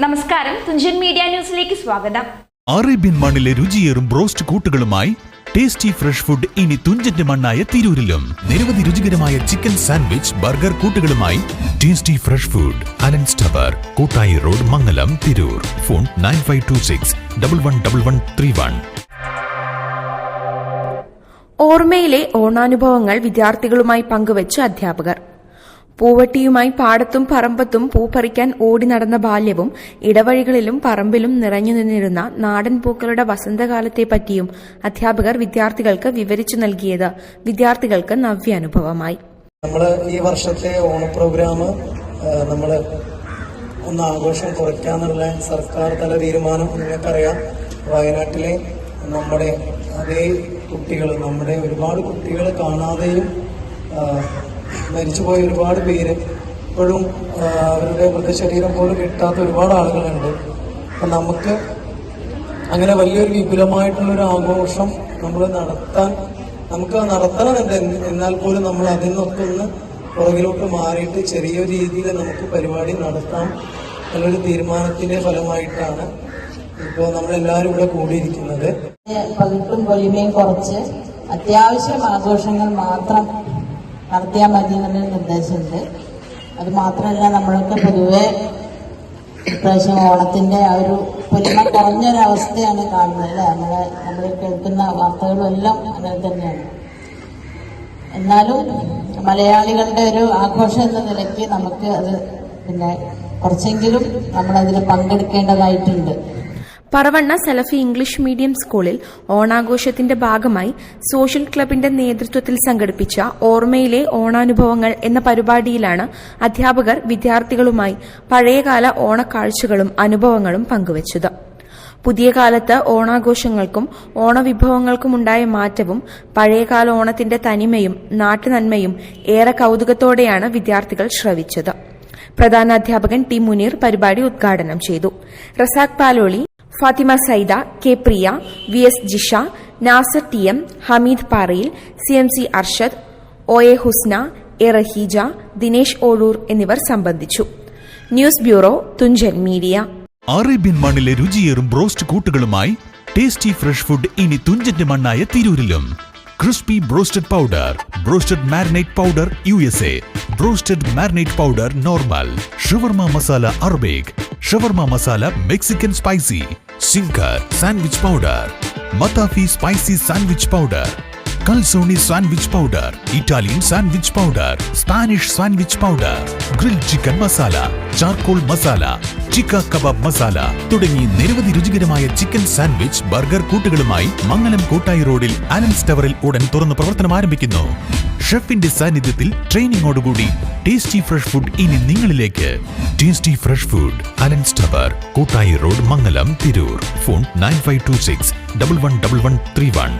നമസ്കാരം. തുഞ്ചൻ മീഡിയ ന്യൂസിലേക്ക് സ്വാഗതം. അറേബ്യൻ മണ്ണിലെ രുചിയേറും ബ്രോസ്റ്റ് കൂട്ടുകളുമായി ടേസ്റ്റി ഫ്രഷ് ഫുഡ് ഇനി തുഞ്ചന്റെ മണ്ണായ തിരൂരിലും. നിരവധി രുചികരമായ chicken sandwich burger കൂട്ടുകളുമായി tasty fresh food. Alan tower Koottayi road Mangalam Tirur. Phone nine five two six double one double one three one. ഓർമ്മയിലെ ഓണാനുഭവങ്ങൾ വിദ്യാർത്ഥികളുമായി പങ്കുവച്ച് അധ്യാപകർ. പൂവട്ടിയുമായി പാടത്തും പറമ്പത്തും പൂപ്പറിക്കാൻ ഓടി നടന്ന ബാല്യവും ഇടവഴികളിലും പറമ്പിലും നിറഞ്ഞു നിന്നിരുന്ന നാടൻ പൂക്കളുടെ വസന്തകാലത്തെ പറ്റിയും അധ്യാപകർ വിദ്യാർത്ഥികൾക്ക് വിവരിച്ചു നൽകിയത് വിദ്യാർത്ഥികൾക്ക് നവ്യാനുഭവമായി. നമ്മൾ ഈ വർഷത്തെ ഓണ പ്രോഗ്രാം നമ്മൾ ഒന്ന് ആഘോഷം കുറയ്ക്കാന്നുള്ള സർക്കാർ തല തീരുമാനം നിങ്ങൾക്കറിയാം വയനാട്ടിലെ നമ്മുടെ അതേ കുട്ടികൾ നമ്മുടെ ഒരുപാട് കുട്ടികൾ കാണാതെയും മരിച്ചുപോയ ഒരുപാട് പേര് ഇപ്പോഴും അവരുടെ മൃതശരീരം പോലും കിട്ടാത്ത ഒരുപാട് ആളുകളുണ്ട്. അപ്പം നമുക്ക് അങ്ങനെ വലിയൊരു വിപുലമായിട്ടുള്ളൊരു ആഘോഷം നമ്മൾ നടത്താൻ നമുക്ക് നടത്തണമെന്നുണ്ട് എന്ന് എന്നാൽ പോലും നമ്മൾ അതിൽ നിന്നൊക്കെ ഒന്ന് പുറകിലോട്ട് മാറിയിട്ട് ചെറിയ രീതിയിൽ നമുക്ക് പരിപാടി നടത്താം എന്നുള്ളൊരു തീരുമാനത്തിന്റെ ഫലമായിട്ടാണ് ഇപ്പോൾ നമ്മളെല്ലാവരും ഇവിടെ കൂടിയിരിക്കുന്നത്. പകിട്ടും പൊലിമയും കുറച്ച് അത്യാവശ്യം ആഘോഷങ്ങൾ മാത്രം നടത്തിയാൽ മതി എന്നുള്ളൊരു നിർദ്ദേശമുണ്ട്. അത് മാത്രമല്ല നമ്മളൊക്കെ പൊതുവെ ഇപ്രാവശ്യം ഓണത്തിന്റെ ആ ഒരു പൊലിമ കുറഞ്ഞൊരവസ്ഥയാണ് കാണുന്നത് അല്ലേ? നമ്മളെ നമ്മൾ കേൾക്കുന്ന വാർത്തകളും അങ്ങനെ തന്നെയാണ്. എന്നാലും മലയാളികളുടെ ഒരു ആഘോഷം എന്ന നിലയ്ക്ക് നമുക്ക് അത് പിന്നെ കുറച്ചെങ്കിലും നമ്മളതിൽ പങ്കെടുക്കേണ്ടതായിട്ടുണ്ട്. പറവണ്ണ സലഫി ഇംഗ്ലീഷ് മീഡിയം സ്കൂളിൽ ഓണാഘോഷത്തിന്റെ ഭാഗമായി സോഷ്യൽ ക്ലബിന്റെ നേതൃത്വത്തിൽ സംഘടിപ്പിച്ച ഓർമ്മയിലെ ഓണാനുഭവങ്ങൾ എന്ന പരിപാടിയിലാണ് അധ്യാപകർ വിദ്യാർത്ഥികളുമായി പഴയകാല ഓണക്കാഴ്ചകളും അനുഭവങ്ങളും പങ്കുവച്ചത്. പുതിയ കാലത്ത് ഓണാഘോഷങ്ങൾക്കും ഓണവിഭവങ്ങൾക്കുമുണ്ടായ മാറ്റവും പഴയകാല ഓണത്തിന്റെ തനിമയും നാട്ടുനന്മയും ഏറെ കൌതുകത്തോടെയാണ് വിദ്യാർത്ഥികൾ ശ്രവിച്ചത്. പ്രധാന അധ്യാപകൻ ടി മുനീർ പരിപാടി ഉദ്ഘാടനം ചെയ്തു. Razak Paloli Fathima Saida K Priya V S Jisha Nasar T M Hameed Parayil C M C Arshad O A Husna A Raheeja Dinesh Ozhur എന്നിവർ സംബന്ധിച്ചു. News bureau Thunchan media. Arabian മണ്ണിലെ രുചിയേറും broast കൂട്ടുകളുമായി tasty fresh food ഇനി തുഞ്ചന്റെ മണ്ണായ തിരൂരിലും. Crispy broasted powder broasted marinate powder U S A broasted marinate powder normal shawarma masala Arabic shawarma masala Mexican spicy zinger sandwich powder മത്താഫി spicy sandwich powder calzone sandwich powder Italian sandwich powder Spanish sandwich powder grill chicken masala charcoal masala ചിക്ക kebab masala തുടങ്ങി നിരവധി രുചികരമായ chicken sandwich burger കൂട്ടുകളുമായി മംഗലം കോട്ടായി റോഡിൽ Allen's ടവറിൽ ഉടൻ തുറന്ന് പ്രവർത്തനം ആരംഭിക്കുന്നു. ഷെഫിന്റെ സാന്നിധ്യത്തിൽ ട്രെയിനിങ്ങോടുകൂടി ടേസ്റ്റി ഫ്രഷ് ഫുഡ് ഇനി നിങ്ങളിലേക്ക്. Tasty fresh food Alan's tower Kottayi road Mangalam Tirur phone nine five two six double one double one three one